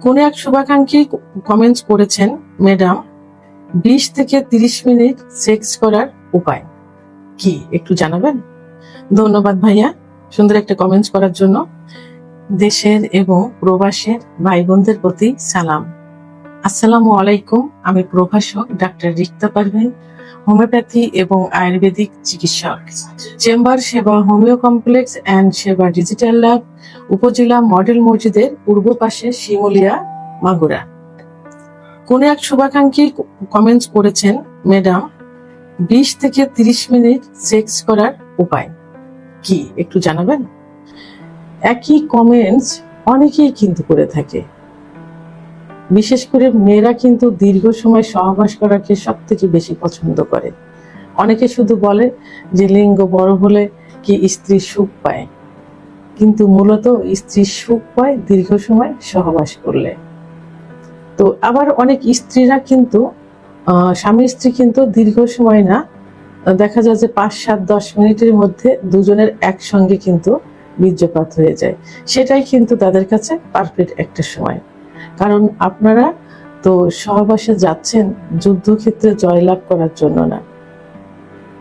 কোন এক শুভাকাঙ্ক্ষী কমেন্টস করেছেন ম্যাডাম বিশ থেকে তিরিশ মিনিট সেক্স করার উপায় কি? একটু জানাবেন? ধন্যবাদ ভাইয়া সুন্দর একটা কমেন্টস করার জন্য। দেশের এবং প্রবাসের ভাই বোনদের প্রতি সালাম। আসসালামু আলাইকুম, আমি প্রভাষক ডাক্তার রিক্তা পারভিন, হোমিওপ্যাথি এবং আয়ুর্বেদিক চিকিৎসক chamber Seba homeo complex and Seba digital lab উপজেলা মডেল মসজিদের পূর্ব পাশে শিমুলিয়া, মাগুরা। কোন এক শুভাকাঙ্ক্ষী কমেন্টস করেছেন, ম্যাডাম, বিশ থেকে তিরিশ মিনিট সেক্স করার উপায় কি একটু জানাবেন? একই কমেন্টস অনেকেই কিন্তু করে থাকে। বিশেষ করে মেয়েরা কিন্তু দীর্ঘ সময় সহবাস করাকে সব থেকে বেশি পছন্দ করে। অনেকে শুধু বলে যে লিঙ্গ বড় হলে কি স্ত্রী সুখ পায়? কিন্তু মূলত স্ত্রী সুখ পায় দীর্ঘ সময় সহবাস করলে। তো আবার অনেক স্ত্রীরা কিন্তু স্বামী স্ত্রী কিন্তু দীর্ঘ সময় না, দেখা যায় যে পাঁচ, সাত, দশ মিনিটের মধ্যে দুজনের একসঙ্গে কিন্তু বীর্যপাত হয়ে যায়। সেটাই কিন্তু তাদের কাছে পারফেক্ট একটা সময়। কারণ আপনারা তো সহবাসে যাচ্ছেন যুদ্ধক্ষেত্রে জয়লাভ করার জন্য না।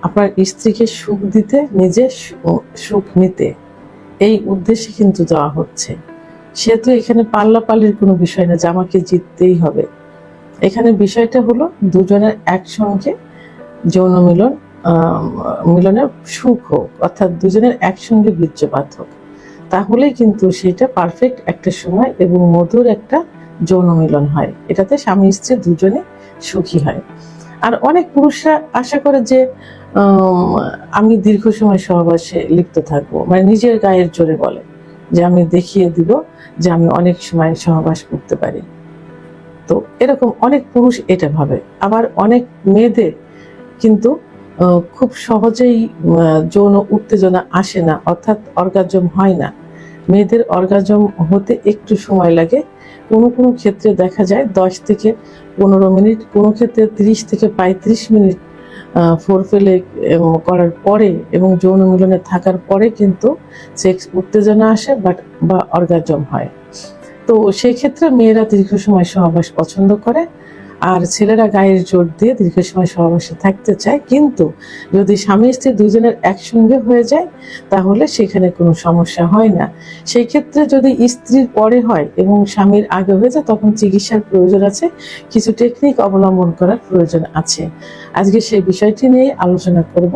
আপনার স্ত্রীকে সুখ দিতে নিজে সুখ নিতে এই উদ্দেশ্যে কিন্তু যাওয়া হচ্ছে। সেহেতু এখানে পাল্লাপাল্লির কোনো বিষয় না যে আমাকে জিততেই হবে। এখানে বিষয়টা হলো দুজনের একসঙ্গে যৌন মিলন মিলনের সুখ হোক, অর্থাৎ দুজনের একসঙ্গে বীর্যপাত হোক। তাহলেই কিন্তু সেটা পারফেক্ট একটা সময় এবং মধুর একটা যৌন মিলন হয়। এটাতে স্বামী স্ত্রী দুজনে সুখী হয়। আর অনেক পুরুষরা আশা করে যে আমি দীর্ঘ সময় সহবাসে লিপ্ত থাকব। মানে নিজের গায়ের জোরে বলে যে, আমি দেখিয়ে দিব যে, আমি অনেক সময় সহবাস করতে পারি। তো এরকম অনেক পুরুষ এটা ভাবে। আবার অনেক মেয়েদের কিন্তু খুব সহজেই যৌন উত্তেজনা আসে না, অর্থাৎ অর্গাজম হয় না। মেয়েদের অর্গাজম হতে একটু সময় লাগে। কোনো কোনো ক্ষেত্রে দেখা যায় দশ থেকে পনেরো মিনিট, কোনো ক্ষেত্রে তিরিশ থেকে পঁয়ত্রিশ মিনিট ফোর ফেলে করার পরে এবং যৌন মিলনে থাকার পরে কিন্তু সেক্স উত্তেজনা আসে বাট, বা অর্গাজম হয়। তো সেই ক্ষেত্রে মেয়েরা দীর্ঘ সময় সহবাস পছন্দ করে। আর ছেলেরা গায়ের জোর দিয়ে দীর্ঘ সময় সহবাসে থাকতে চায়, কিন্তু যদি স্বামী স্ত্রী দুজনের একসঙ্গে হয়ে যায়, তাহলে সেখানে কোনো সমস্যা হয় না। সেই ক্ষেত্রে যদি স্ত্রীর পরে হয় এবং স্বামীর আগে হয়ে যায়, তখন চিকিৎসার প্রয়োজন আছে, কিছু টেকনিক অবলম্বন করার প্রয়োজন আছে। আজকে সেই বিষয়টি নিয়ে আলোচনা করব।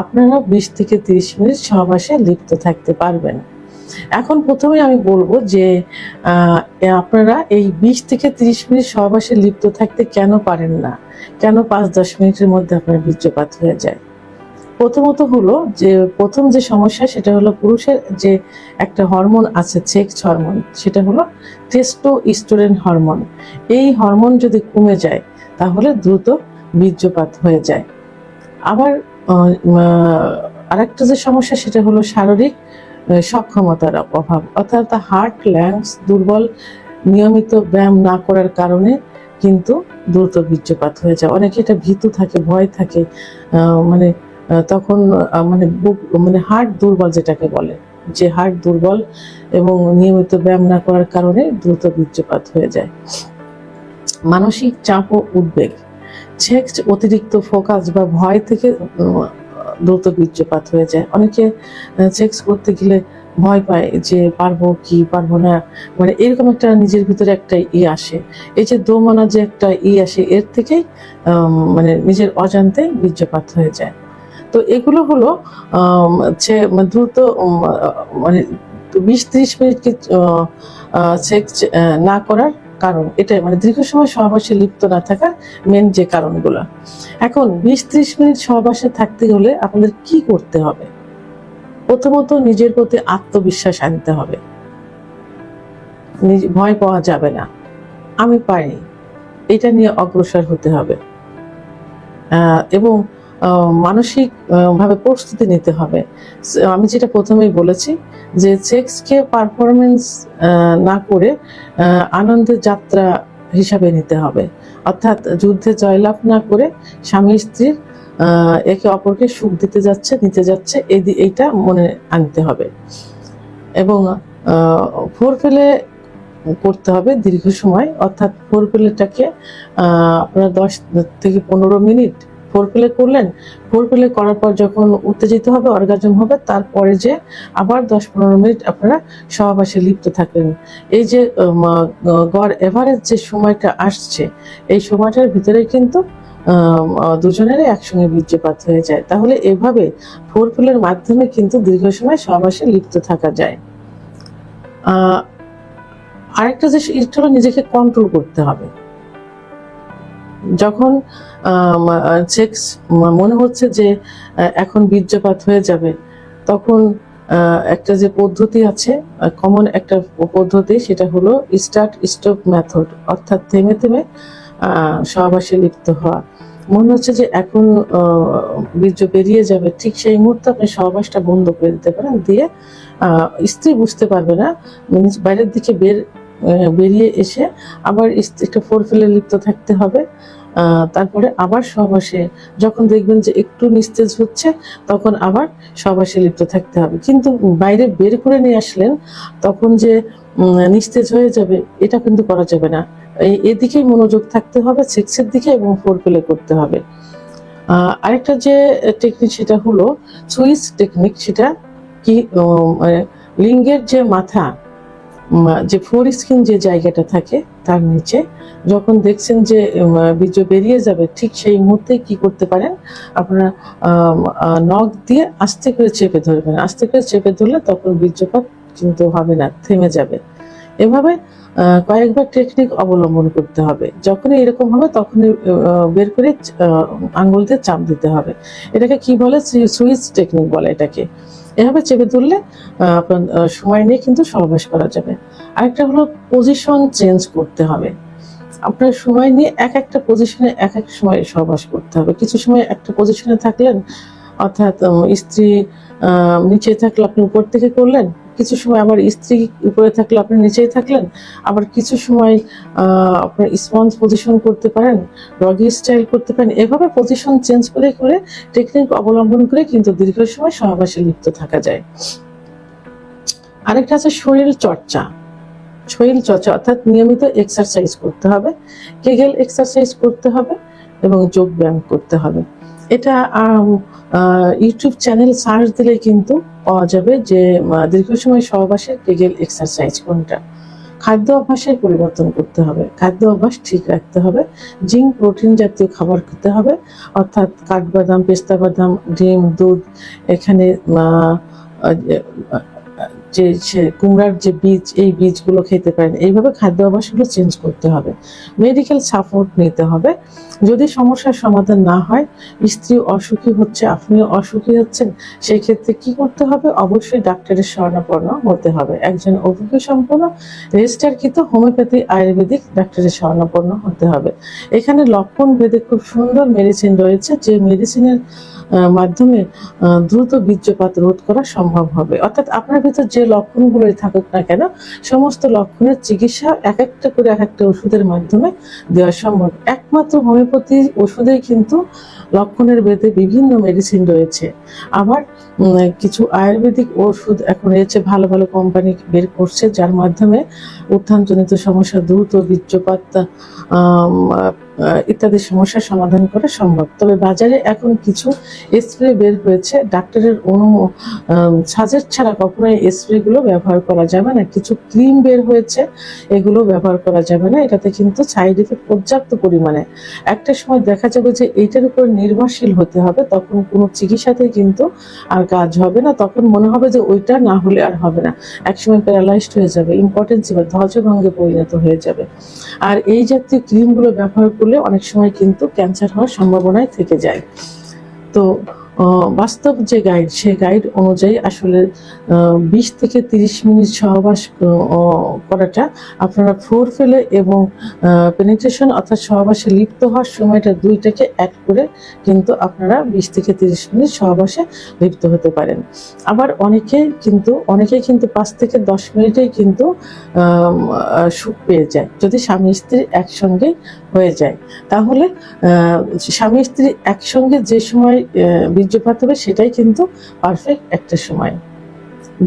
আপনারা বিশ থেকে তিরিশ মিনিট সহবাসে লিপ্ত থাকতে পারবেন। এখন প্রথমে আমি বলব যে আপনারা এই বিশ থেকে তিরিশ মিনিট সহবাসে লিপ্ত থাকতে কেন পারেন না? কেন পাঁচ দশ মিনিটের মধ্যে আপনার বীর্যপাত হয়ে যায়? প্রথমত হলো যে, প্রথম যে সমস্যা সেটা হলো পুরুষের যে একটা হরমোন আছে, সেক্স হরমোন, সেটা হলো টেস্টো ইস্টোরেন হরমোন। এই হরমোন যদি কমে যায়, তাহলে দ্রুত বীর্যপাত হয়ে যায়। আবার আরেকটা যে সমস্যা সেটা হলো শারীরিক সক্ষমতার অভাব। অর্থাৎ হার্ট ল্যাংস দুর্বল, নিয়মিত ব্যায়াম না করার কারণে কিন্তু দ্রুত বীর্যপাত হয়ে যায়। অনেকে এটা ভীতু থাকে, ভয় থাকে মানে তখন মানে বুক মানে হার্ট দুর্বল যেটাকে বলে, যে হার্ট দুর্বল এবং নিয়মিত ব্যায়াম না করার কারণে দ্রুত বীর্যপাত হয়ে যায়। মানসিক চাপ ও উদ্বেগ। সেক্স অতিরিক্ত ফোকাস বা ভয় থেকে দ্রুত বীর্যপাত হয়ে যায়। অনেকে সেক্স করতে গেলে ভয় পায় যে পারব কি, পারব না। মানে এরকম একটা নিজের ভিতরে একটা ই আসে। এই যে দোমনা যে একটা ই আসে, এর থেকেই মানে নিজের অজান্তে বীর্যপাত হয়ে যায়। তো এগুলো হলো হচ্ছে দ্রুত মানে বিশ ত্রিশ মিনিট সেক্স না করার কারণ, এটাই মানে দীর্ঘ সময় সহবাসে লিপ্ত না থাকার মেন যে কারণগুলো। এখন বিশ ত্রিশ মিনিট সহবাসে থাকতে হলে আপনাদের কি করতে হবে? প্রথমত নিজের প্রতি আত্মবিশ্বাস আনতে হবে। ভয় পাওয়া যাবে না। আমি পারি। এটা নিয়ে অগ্রসর হতে হবে। এবং আহ, মানসিক ভাবে প্রস্তুতি নিতে হবে। আমি যেটা প্রথমেই বলেছি যে সেক্সকে পারফরমেন্স না করে আনন্দের যাত্রা হিসাবে নিতে হবে। অর্থাৎ যুদ্ধে জয়লাভ না করে স্বামী স্ত্রীর একে অপরকে সুখ দিতে যাচ্ছে নিতে যাচ্ছে এই এইটা মনে আনতে হবে। এবং ফোর ফেলে করতে হবে দীর্ঘ সময়। অর্থাৎ ফোর প্লেটাকে আপনার দশ থেকে পনেরো মিনিট ফোর প্লে করলেন। ফোর প্লে করার পর যখন উত্তেজিত হবে অর্গাজম হবে তারপরে যে আবার দশ পনেরো মিনিট আপনারা সহবাসে লিপ্ত থাকবেন এই যে গড় এভারেজ যে সময়টা আসছে এই সময়টার ভিতরে কিন্তু আহ, দুজনেরই একসঙ্গে বীর্যপাত হয়ে যায়। তাহলে এভাবে ফোর প্লের মাধ্যমে কিন্তু দীর্ঘ সময় সহবাসে লিপ্ত থাকা যায়। আহ, আরেকটা যে হলো নিজেকে কন্ট্রোল করতে হবে। যখন সেক্স মনে হচ্ছে যে এখন বীর্যপাত হয়ে যাবে। তখন একটা যে পদ্ধতি আছে কমন একটা পদ্ধতি, সেটা হলো স্টার্ট স্টপ মেথড অর্থাৎ থেমে থেমে সহবাসে লিপ্ত হওয়া। মনে হচ্ছে যে এখন বীর্য বেরিয়ে যাবে, ঠিক সেই মুহূর্তে আপনি সহবাসটা বন্ধ করে দিতে পারেন, দিয়ে স্ত্রী বুঝতে পারবে না মানে বাইরের দিকে বের বেরিয়ে এসে আবার একটা ফোর ফেলে লিপ্ত থাকতে হবে। তারপরে আবার সহবাসে যখন দেখবেন যে একটু নিস্তেজ হচ্ছে, তখন আবার সহবাসে লিপ্ত থাকতে হবে। কিন্তু বাইরে বের করে নিয়ে আসলেন, তখন যে নিস্তেজ হয়ে যাবে, এটা কিন্তু করা যাবে না। এদিকেই মনোযোগ থাকতে হবে, সেক্সের দিকে এবং ফোর প্লে করতে হবে। আরেকটা যে টেকনিক সেটা হলো সুইচ টেকনিক সেটা কি লিঙ্গের যে মাথা যে ফোর স্কিন যে জায়গাটা থাকে তার নিচে যখন দেখছেন যে বীর্য বেরিয়ে যাবে ঠিক সেই মুহূর্তে কি করতে পারেন? আপনারা নখ দিয়ে আস্তে করে চেপে ধরবেন। আস্তে করে চেপে ধরলে তখন বীর্যপাত কিন্তু হবে না থেমে যাবে। এভাবে কয়েকবার টেকনিক অবলম্বন করতে হবে। যখনই এরকম হবে তখনই বের করে আহ, আঙ্গুল দিয়ে চাপ দিতে হবে। এটাকে কি বলে? সুইচ টেকনিক বলে এটাকে। এভাবে চেপে তুললে আপনার সময় নিয়ে কিন্তু সমাবেশ করা যাবে। আরেকটা হলো পজিশন চেঞ্জ করতে হবে। আপনার সময় নিয়ে এক একটা পজিশনে এক এক সময় সহবাস করতে হবে। কিছু সময় একটা পজিশনে থাকলেন অর্থাৎ স্ত্রী নিচে থাকলে আপনি উপর থেকে করলেন, কিছু সময় আবার স্ত্রী উপরে থাকলে আপনি নিচেই থাকলেন, আবার কিছু সময় আপনার স্পঞ্জ পজিশন করতে পারেন, রগি স্টাইল করতে পারেন, এভাবে পজিশন চেঞ্জ করে করে টেকনিক অবলম্বন করে কিন্তু দীর্ঘ সময় সহবাসে লিপ্ত থাকা যায়। আরেকটা আছে শরীর চর্চা। শরীর চর্চা অর্থাৎ নিয়মিত এক্সারসাইজ করতে হবে কেগেল এক্সারসাইজ করতে হবে এবং যোগ ব্যায়াম করতে হবে। এটা ইউটিউব চ্যানেল সার্চ দিলে কিন্তু পাওয়া যাবে যে দীর্ঘ সময় সহবাসে কেগেল এক্সারসাইজ কোনটা। খাদ্য অভ্যাসের পরিবর্তন করতে হবে। খাদ্য অভ্যাস ঠিক রাখতে হবে। জিঙ্ক, প্রোটিন জাতীয় খাবার খেতে হবে। অর্থাৎ কাঠবাদাম পেস্তা বাদাম ডিম, দুধ এখানে যে কুমড়ার যে বীজ, এই বীজগুলো খেতে পারেন। এইভাবে খাদ্য অভ্যাসগুলো চেঞ্জ করতে হবে। মেডিকেল সাপোর্ট নিতে হবে। যদি সমস্যার সমাধান না হয়, স্ত্রী অসুখী হচ্ছে, আপনিও অসুখী হচ্ছেন সেই ক্ষেত্রে কি করতে হবে? অবশ্যই ডাক্তারের শরণাপন্ন হতে হবে। একজন অভিজ্ঞ সম্পন্ন রেজিস্টারকৃত হোমিওপ্যাথি, আয়ুর্বেদিক ডাক্তারের শরণাপন্ন হতে হবে। এখানে লক্ষণ ভেদে খুব সুন্দর মেডিসিন রয়েছে, যে মেডিসিনের মাধ্যমে দ্রুত বীর্যপাত রোধ করা সম্ভব হবে। অর্থাৎ আপনার ভিতর যে লক্ষণগুলোই থাকুক না কেন, সমস্ত লক্ষণের চিকিৎসা এক একটা করে এক একটা ওষুধের মাধ্যমে দেওয়া সম্ভব। একমাত্র হোমিওপ্যাথি ওষুধেই কিন্তু লক্ষণের ভেদে বিভিন্ন মেডিসিন রয়েছে। আবার কিছু আয়ুর্বেদিক ওষুধ এখন রয়েছে, ভালো ভালো কোম্পানি বের করছে, যার মাধ্যমে উত্থানজনিত সমস্যা, দ্রুত বীর্যপাত ইত্যাদি সমস্যার সমাধান করা সম্ভব। তবে বাজারে এখন কিছু স্প্রে বের হয়েছে। ডাক্তারের অনু সাজেস্ট ছাড়া কখনোই স্প্রে গুলো ব্যবহার করা যাবে না। কিছু ক্রিম বের হয়েছে, এগুলো ব্যবহার করা যাবে না। এটাতে কিন্তু সাইড এফেক্ট পর্যাপ্ত পরিমাণে। একটা সময় দেখা যাবে যে এইটার উপর নির্ভরশীল হতে হবে, তখন কোনো চিকিৎসাতেই কিন্তু আর কাজ হবে না। তখন মনে হবে যে ওইটা না হলে আর হবে না। একসময় প্যারালাইজড হয়ে যাবে, ইম্পর্টেন্সি ধ্বজভঙ্গে পরিণত হয়ে যাবে। আর এই জাতীয় ক্রিমগুলো ব্যবহার করলে অনেক সময় কিন্তু ক্যান্সার হওয়ার সম্ভাবনায় থেকে যায়। তো বাস্তব যে গাইড সে গাইড অনুযায়ী আসলে বিশ থেকে তিরিশ মিনিট সহবাস করাটা আপনারা ফোর ফেলে এবং পেনিট্রেশন অর্থাৎ সহবাসে লিপ্ত হওয়ার সময়টা দুইটাকে অ্যাড করে কিন্তু আপনারা বিশ থেকে তিরিশ মিনিট সহবাসে লিপ্ত হতে পারেন। আবার অনেকে কিন্তু, অনেকেই কিন্তু পাঁচ থেকে দশ মিনিটেই কিন্তু সুখ পেয়ে যায় যদি স্বামী স্ত্রী একসঙ্গে হয়ে যায়। তাহলে স্বামী স্ত্রী একসঙ্গে যে সময় বীর্যপাত হবে, সেটাই কিন্তু পারফেক্ট একটা সময়।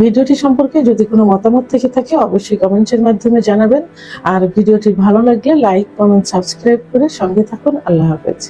ভিডিওটি সম্পর্কে যদি কোনো মতামত থেকে থাকে, অবশ্যই কমেন্টের মাধ্যমে জানাবেন। আর ভিডিওটি ভালো লাগলে লাইক কমেন্ট সাবস্ক্রাইব করে সঙ্গে থাকুন। আল্লাহ হাফেজ।